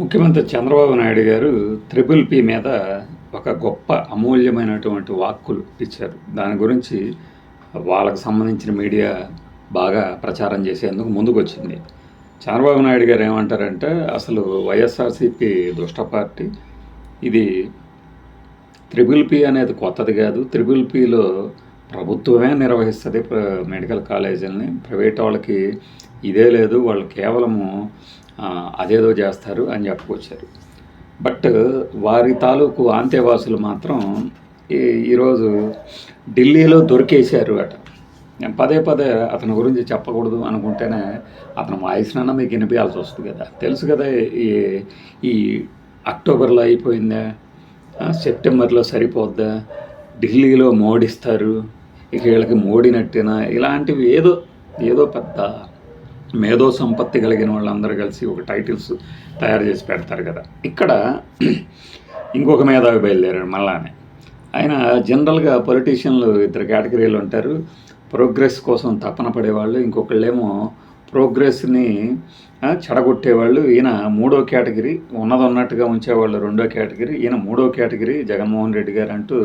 ముఖ్యమంత్రి చంద్రబాబు నాయుడు గారు triple P మీద ఒక గొప్ప అమూల్యమైనటువంటి వాక్కులు ఇచ్చారు. దాని గురించి వాళ్ళకు సంబంధించిన మీడియా బాగా ప్రచారం చేసేందుకు ముందుకొచ్చింది. చంద్రబాబు నాయుడు గారు ఏమంటారంటే అసలు వైఎస్ఆర్సీపీ దుష్ట పార్టీ ఇది త్రిబుల్ పి అనేది కొత్తది కాదు. త్రిబుల్ పిలో ప్రభుత్వమే నిర్వహిస్తుంది ప్ర- మెడికల్ కాలేజీలని. ప్రైవేట్ వాళ్ళకి ఇదే లేదు. వాళ్ళు కేవలము అదేదో చేస్తారు అని చెప్పుకొచ్చారు. బట్ వారి తాలూకు ఆంతేవాసులు మాత్రం ఈరోజు ఢిల్లీలో దొరికేశారు అట. నేను పదే పదే అతని గురించి చెప్పకూడదు అనుకుంటేనే అతను వాయిస్నన్నా మీకు వినిపించాల్సి వస్తుంది కదా. తెలుసు కదా ఈ ఈ అక్టోబర్లో అయిపోయిందా? సెప్టెంబర్లో సరిపోద్దా? ఢిల్లీలో మోడిస్తారు. ఇక వీళ్ళకి మోడినట్టేనా ఇలాంటివి ఏదో ఏదో పెద్ద మేధో సంపత్తి కలిగిన వాళ్ళందరూ కలిసి ఒక టైటిల్స్ తయారు చేసి పెడతారు కదా. ఇక్కడ ఇంకొక మేధావి బయలుదేరాడు మళ్ళానే ఆయన జనరల్గా పొలిటీషియన్లు ఇద్దరు కేటగిరీలు ఉంటారు. ప్రోగ్రెస్ కోసం తపన పడేవాళ్ళు ఇంకొకళ్ళేమో ప్రోగ్రెస్ని చెడగొట్టేవాళ్ళు. ఈయన మూడో కేటగిరీ ఉన్నది ఉన్నట్టుగా ఉంచేవాళ్ళు రెండో కేటగిరీ. ఈయన మూడో కేటగిరీ జగన్మోహన్ రెడ్డి గారు అంటూ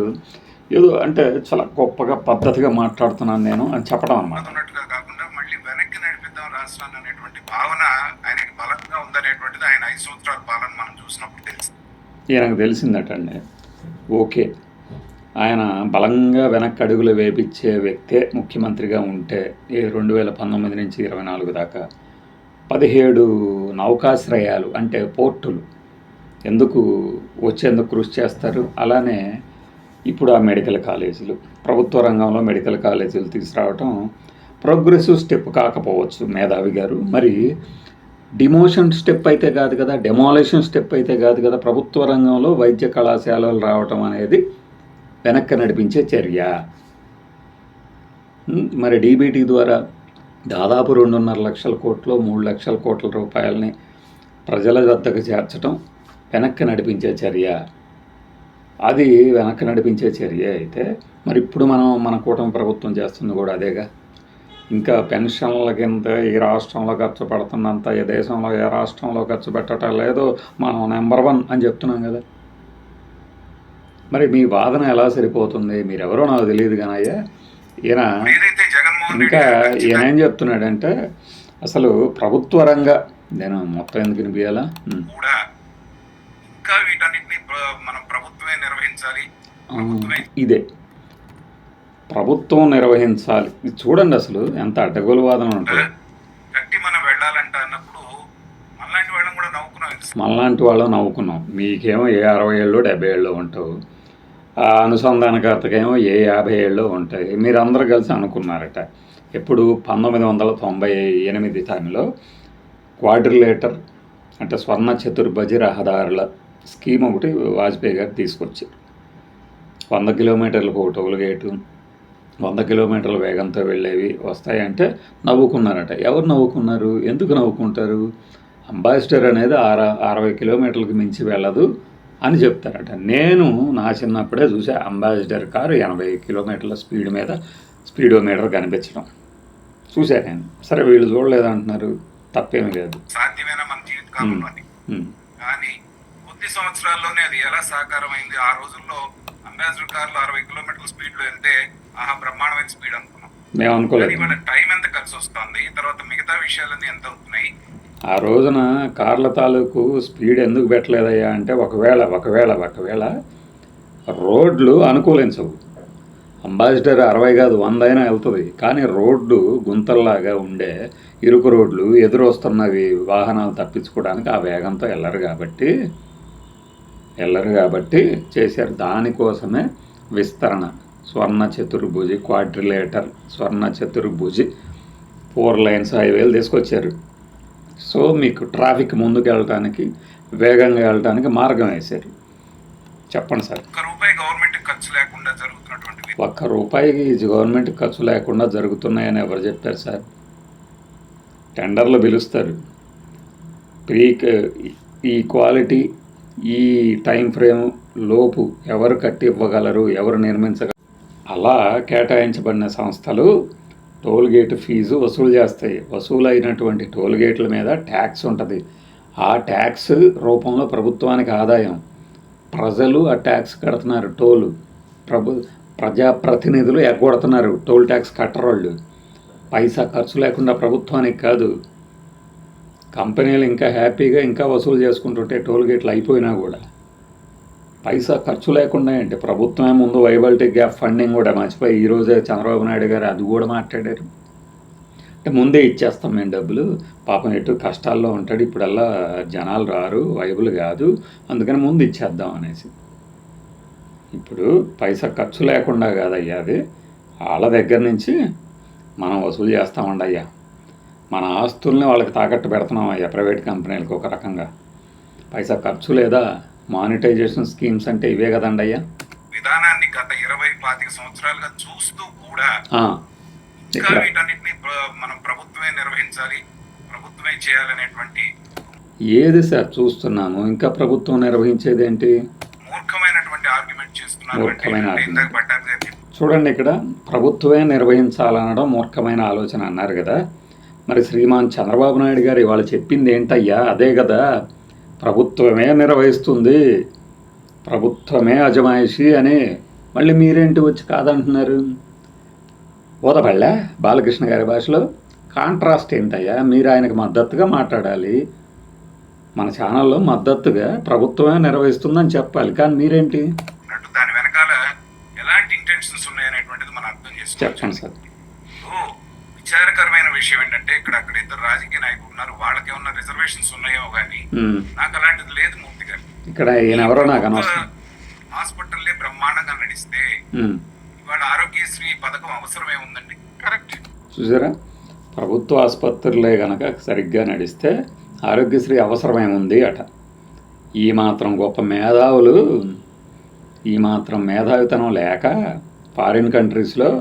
ఏదో అంటే చాలా గొప్పగా పద్ధతిగా మాట్లాడుతున్నాను నేను అని చెప్పడం అన్నమాట ఉన్నట్టుగా కాకుండా మళ్ళీ వెనక్కి నడిపిద్దాం రాష్ట్రాన్ని అనేటువంటి భావన ఆయనకి బలంగా ఉందనేటువంటిది ఆయన ఐదు సంవత్సరాల పాలన మనం చూసినప్పుడు తెలుసు. ఈయనకు తెలిసిందటండి. ఓకే. ఆయన బలంగా వెనక్కి అడుగులు వేపించే వ్యక్తే ముఖ్యమంత్రిగా ఉంటే ఈ రెండు వేల పంతొమ్మిది నుంచి ఇరవై నాలుగు దాకా పదిహేడు నౌకాశ్రయాలు అంటే పోర్టులు ఎందుకు వచ్చేందుకు కృషి చేస్తారు? అలానే ఇప్పుడు ఆ మెడికల్ కాలేజీలు ప్రభుత్వ రంగంలో మెడికల్ కాలేజీలు తీసుకురావటం ప్రోగ్రెసివ్ స్టెప్ కాకపోవచ్చు మేధావి గారు. మరి డిమోషన్ స్టెప్ అయితే కాదు కదా డెమాలేషన్ స్టెప్ అయితే కాదు కదా ప్రభుత్వ రంగంలో వైద్య కళాశాలలు రావటం అనేది వెనక్కి నడిపించే చర్య. మరి డీబీటీ ద్వారా దాదాపు రెండున్నర లక్షల కోట్లు మూడు లక్షల కోట్ల రూపాయలని ప్రజల వద్దకు చేర్చడం వెనక్కి నడిపించే చర్య. అది వెనక్కి నడిపించే చర్య అయితే మరి ఇప్పుడు మనం మన కూటమి ప్రభుత్వం చేస్తుంది కూడా అదేగా? ఇంకా పెన్షన్ల కింద ఈ రాష్ట్రంలో ఖర్చు పెడుతున్నంత ఏ దేశంలో ఏ రాష్ట్రంలో ఖర్చు పెట్టటం లేదో మనం నెంబర్ వన్ అని చెప్తున్నాం కదా. మరి మీ వాదన ఎలా సరిపోతుంది? మీరెవరో నాకు తెలియదు కానీ అయ్యా ఈయన ఇంకా ఈయన ఏం చెప్తున్నాడంటే అసలు ప్రభుత్వ రంగ నేను మొత్తం ఎందుకు వినిపించాలా ఇంకా వీటన్నిటిని మనం ప్రభుత్వమే నిర్వహించాలి. ఇదే. ప్రభుత్వం నిర్వహించాలి. ఇది చూడండి అసలు ఎంత అడ్డగోలు వాదన ఉంటుంది గట్టి మనం వెళ్ళాలంట అన్నప్పుడు మనలాంటి వాళ్ళం కూడా నవ్వుకున్నాం మనలాంటి వాళ్ళం నవ్వుకున్నాం. మీకేమో ఏ అరవై ఏళ్ళు డెబ్బై ఏళ్ళు ఉంటావు. ఆ అనుసంధానకర్తకేమో ఏ యాభై ఏళ్ళు ఉంటాయి. మీరందరూ కలిసి అనుకున్నారట. ఎప్పుడు పంతొమ్మిది వందల తొంభై ఎనిమిది టైంలో క్వాడ్రిలేటర్ అంటే స్వర్ణ చతుర్భుజి రహదారుల స్కీమ్ ఒకటి వాజ్పేయి గారు తీసుకొచ్చారు. వంద కిలోమీటర్లకు ఒక టోల్ గేటు వంద కిలోమీటర్ల వేగంతో వెళ్ళేవి వస్తాయంటే నవ్వుకున్నారట. ఎవరు నవ్వుకున్నారు? ఎందుకు నవ్వుకుంటారు? అంబాసిడర్ అనేది అర అరవై కిలోమీటర్లకు మించి వెళ్ళదు అని చెప్తారట. నేను నా చిన్నప్పుడే చూసా అంబాసిడర్ కారు ఎనభై కిలోమీటర్ల స్పీడ్ మీద స్పీడోమీటర్ కనిపించడం. చూసా నేను. సరే వీళ్ళు చూడలేదంటున్నారు. తప్పేమీ లేదు. సాధ్యమైన మన. కానీ కొద్ది సంవత్సరాల్లోనే అది ఎలా సాకారం అయింది ఆ రోజుల్లో అంబాసిడర్ కార్లు అరవై కిలోమీటర్ల స్పీడ్లో వెళ్తే ఆహా బ్రహ్మాండమైన స్పీడ్ అనుకున్నాం. మేము అనుకోలేదు. ఇవాళ టైం ఎంత కలిసి వస్తుంది? తర్వాత మిగతా విషయాలన్నీ ఎంత అవుతున్నాయి? ఆ రోజున కార్ల తాలూకు స్పీడ్ ఎందుకు పెట్టలేదయ్యా అంటే ఒకవేళ ఒకవేళ ఒకవేళ రోడ్లు అనుకూలించవు. అంబాసిడర్ అరవై కాదు వంద అయినా వెళ్తుంది. కానీ రోడ్డు గుంతల్లాగా ఉండే ఇరుకు రోడ్లు ఎదురు వస్తున్నవి వాహనాలు తప్పించుకోవడానికి ఆ వేగంతో వెళ్ళరు కాబట్టి వెళ్ళరు కాబట్టి చేశారు. దానికోసమే విస్తరణ. స్వర్ణ చతుర్భుజి క్వాడ్రిలేటర్ స్వర్ణ చతుర్భుజి ఫోర్ లైన్స్ హైవేలు తీసుకొచ్చారు. సో మీకు ట్రాఫిక్ ముందుకు వెళ్ళటానికి వేగంగా వెళ్ళటానికి మార్గం వేశారు. చెప్పండి సార్. ఒక్క రూపాయి గవర్నమెంట్ ఖర్చు లేకుండా జరుగుతున్నటువంటి ఒక్క రూపాయికి గవర్నమెంట్ ఖర్చు లేకుండా జరుగుతున్నాయని ఎవరు చెప్పారు సార్? టెండర్లు పిలుస్తారు. ప్రీ ఈ క్వాలిటీ ఈ టైం ఫ్రేమ్ లోపు ఎవరు కట్టి ఇవ్వగలరు ఎవరు నిర్మించగలరు అలా కేటాయించబడిన సంస్థలు టోల్గేట్ ఫీజు వసూలు చేస్తాయి. వసూలు అయినటువంటి టోల్గేట్ల మీద ట్యాక్స్ ఉంటుంది. ఆ ట్యాక్స్ రూపంలో ప్రభుత్వానికి ఆదాయం. ప్రజలు ఆ ట్యాక్స్ కడుతున్నారు టోలు. ప్రభు ప్రజాప్రతినిధులు ఎగ్గొడుతున్నారు టోల్ ట్యాక్స్ కట్టరోళ్ళు. పైసా ఖర్చు లేకుండా ప్రభుత్వానికి కాదు. కంపెనీలు ఇంకా హ్యాపీగా ఇంకా వసూలు చేసుకుంటుంటే టోల్ గేట్లు అయిపోయినా కూడా పైసా ఖర్చు లేకుండా ఏంటి? ప్రభుత్వమే ముందు వైబిలిటీ గ్యాప్ ఫండింగ్ కూడా మర్చిపోయి ఈరోజే చంద్రబాబు నాయుడు గారు అది కూడా మాట్లాడారు. అంటే ముందే ఇచ్చేస్తాం మేము డబ్బులు. పాపం ఎటు కష్టాల్లో ఉంటాడు. ఇప్పుడల్లా జనాలు రారు వైబుల్ కాదు. అందుకని ముందు ఇచ్చేద్దాం అనేసి. ఇప్పుడు పైసా ఖర్చు లేకుండా కాదయ్యా అది. వాళ్ళ దగ్గర నుంచి మనం వసూలు చేస్తామండి అయ్యా మన ఆస్తుల్ని వాళ్ళకి తాకట్టు పెడుతున్నాం అయ్యా ప్రైవేట్ కంపెనీలకు ఒక రకంగా. పైసా ఖర్చు లేదా మానిటైజేషన్ స్కీమ్స్ అంటే ఇవే కదండి అయ్యా. విధానాన్ని గత ఇరవై పాతిక సంవత్సరాలుగా చూస్తూ కూడా ఇంకా వీటన్నిటిని మనం ప్రభుత్వమే నిర్వహించాలి ప్రభుత్వమే చేయాలనేటువంటి ఏది సార్ చూస్తున్నాము? ఇంకా ప్రభుత్వం నిర్వహించేది ఏంటి? మూర్ఖమైనటువంటి ఆర్గ్యుమెంట్ చేస్తున్నారు. చూడండి ఇక్కడ ప్రభుత్వమే నిర్వహించాలనడం మూర్ఖమైన ఆలోచన అన్నారు కదా. మరి శ్రీమాన్ చంద్రబాబు నాయుడు గారు ఇవాళ చెప్పింది ఏంటయ్యా? అదే కదా. ప్రభుత్వమే నిర్వహిస్తుంది. ప్రభుత్వమే అజమాయిషి అని మళ్ళీ మీరేంటి వచ్చి కాదంటున్నారు? ఓదపళ్ళా బాలకృష్ణ గారి భాషలో? కాంట్రాస్ట్ ఏంటయ్యా? మీరు ఆయనకు మద్దతుగా మాట్లాడాలి. మన ఛానల్లో మద్దతుగా ప్రభుత్వమే నిర్వహిస్తుందని చెప్పాలి. కానీ మీరేంటి? దాని వెనకాల ఎలాంటి ఇంటెన్షన్స్ ఉన్నాయనేటువంటిది మనం అర్థం చేసుకోవాలి. చెప్పండి సార్. విచారకరమైన విషయం ఏంటంటే ఇక్కడ అక్కడ ఇద్దరు రాజకీయ నాయకులు ఉన్నారు. వాళ్ళకి ఏమన్నా రిజర్వేషన్స్ ఉన్నాయేమో కానీ. నాకు అలాంటిది లేదు మూర్తి గారు. ఇక్కడ ఎవరో నాకు హాస్పిటల్లే బ్రహ్మాండంగా నడిస్తే. ఇవాళ ఆరోగ్యశ్రీ పథకం అవసరమే ఉందండి కరెక్ట్. చూసారా? ప్రభుత్వ ఆసుపత్రులే గనక సరిగ్గా నడిస్తే ఆరోగ్యశ్రీ అవసరమేముంది అట. ఈ మాత్రం గొప్ప మేధావులు ఈ మాత్రం మేధావితనం లేక ఫారిన్ కంట్రీస్లో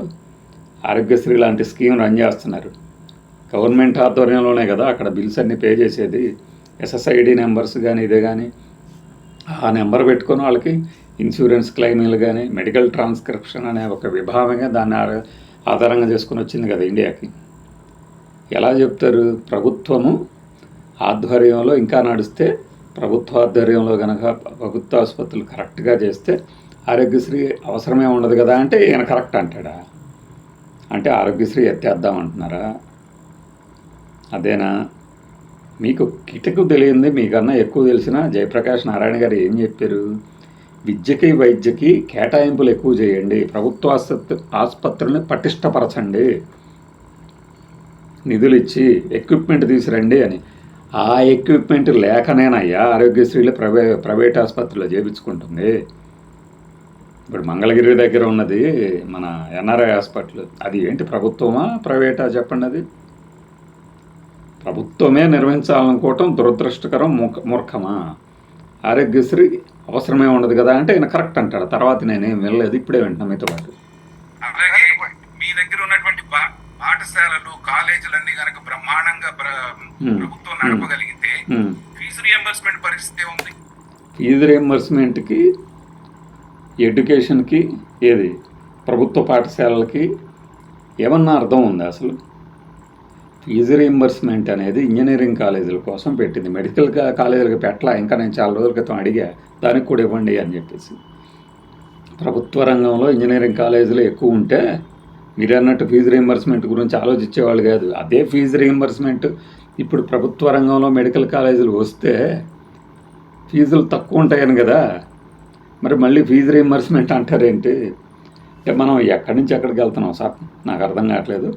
ఆరోగ్యశ్రీ లాంటి స్కీమ్ రన్ చేస్తున్నారు. గవర్నమెంట్ ఆధ్వర్యంలోనే కదా అక్కడ బిల్స్ అన్ని పే చేసేది. ఎస్ఎస్ఐడి నెంబర్స్ కానీ ఇదే కానీ ఆ నెంబర్ పెట్టుకొని వాళ్ళకి ఇన్సూరెన్స్ క్లెయిమ్లు కానీ మెడికల్ ట్రాన్స్క్రిప్షన్ అనే ఒక విభాగంగా దాన్ని ఆధారంగా చేసుకుని వచ్చింది కదా ఇండియాకి. ఎలా చెప్తారు? ప్రభుత్వము ఆధ్వర్యంలో ఇంకా నడిస్తే ప్రభుత్వ ఆధ్వర్యంలో కనుక ప్రభుత్వ ఆసుపత్రులు కరెక్ట్గా చేస్తే ఆరోగ్యశ్రీ అవసరమే ఉండదు కదా అంటే ఈయన కరెక్ట్ అంటాడా? అంటే ఆరోగ్యశ్రీ ఎత్తేద్దాం అంటున్నారా? అదేనా? మీకు కిటకు తెలియంది మీకన్నా ఎక్కువ తెలిసిన జయప్రకాష్ నారాయణ గారు ఏం చెప్పారు? విద్యకి వైద్యకి కేటాయింపులు ఎక్కువ చేయండి. ప్రభుత్వ ఆసుపత్రి ఆసుపత్రుల్ని పటిష్టపరచండి. నిధులు ఇచ్చి ఎక్విప్మెంట్ తీసురండి అని. ఆ ఎక్విప్మెంట్ లేకనేనయ్యా ఆరోగ్యశ్రీలు ప్రైవే ప్రైవేట్ ఆసుపత్రిలో చేయించుకుంటుంది ఇప్పుడు మంగళగిరి దగ్గర ఉన్నది మన ఎన్ఆర్ఐ హాస్పిటల్. అది ఏంటి ప్రభుత్వమా ప్రైవేటా చెప్పండి అది? ప్రభుత్వమే నిర్వహించాలనుకోవటం దురదృష్టకరం మూర్ఖ మూర్ఖమా? ఆరోగ్యశ్రీ అవసరమే ఉండదు కదా అంటే ఆయన కరెక్ట్ అంటాడు. తర్వాత నేనేం వెళ్ళలేదు ఇప్పుడే వింటున్నా మీతో పాటు. అలాగే మీ దగ్గర ఉన్నటువంటి పాఠశాలలు కాలేజీలన్నీ గనక బ్రహ్మాండంగా ప్ర-. ప్రభుత్వం నడపగలిగితే. ఫీజు రియంబర్స్మెంట్ పరిస్థితి ఉంది ఫీజు రియంబర్స్మెంట్కి ఎడ్యుకేషన్కి ఏది? ప్రభుత్వ పాఠశాలలకి ఏమన్నా అర్థం ఉందా అసలు? ఫీజు రియంబర్స్మెంట్ అనేది ఇంజనీరింగ్ కాలేజీల కోసం పెట్టింది. మెడికల్ కాలేజీలకు పెట్టలా. ఇంకా నేను చాలా రోజుల క్రితం అడిగా దానికి కూడా ఇవ్వండి అని చెప్పేసి. ప్రభుత్వ రంగంలో ఇంజనీరింగ్ కాలేజీలు ఎక్కువ ఉంటే మీరు అన్నట్టు ఫీజు రియంబర్స్మెంట్ గురించి ఆలోచించేవాళ్ళు కాదు. అదే ఫీజు రియంబర్స్మెంట్ ఇప్పుడు ప్రభుత్వ రంగంలో మెడికల్ కాలేజీలు వస్తే ఫీజులు తక్కువ ఉంటాయని కదా? మరి మళ్ళీ ఫీజు రీఎంబర్స్మెంట్ అంటారేంటి? అంటే మనం ఎక్కడి నుంచి ఎక్కడికి వెళ్తున్నాం సార్? నాకు అర్థం కావట్లేదు.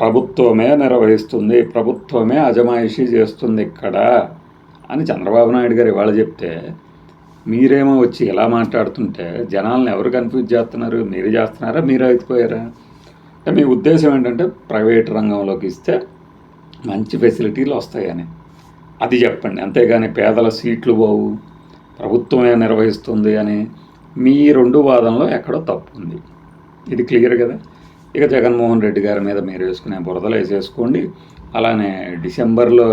ప్రభుత్వమే నిర్వహిస్తుంది ప్రభుత్వమే అజమాయిషీ చేస్తుంది ఇక్కడ అని చంద్రబాబు నాయుడు గారు ఇవాళ చెప్తే మీరేమో వచ్చి ఇలా మాట్లాడుతుంటే జనాలను ఎవరు కన్ఫ్యూజ్ చేస్తున్నారు? మీరు చేస్తున్నారా? మీరు అయిపోయారా? అంటే మీ ఉద్దేశం ఏంటంటే ప్రైవేట్ రంగంలోకి ఇస్తే మంచి ఫెసిలిటీలు వస్తాయని. అది చెప్పండి. అంతేగాని పేదల సీట్లు పోవు. ప్రభుత్వమే నిర్వహిస్తుంది అని మీ రెండు వాదనలో ఎక్కడో తప్పు ఉంది ఇది క్లియర్ కదా? ఇక జగన్మోహన్ రెడ్డి గారి మీద మీరు వేసుకునే బురదలు వేసేసుకోండి. అలానే డిసెంబర్లో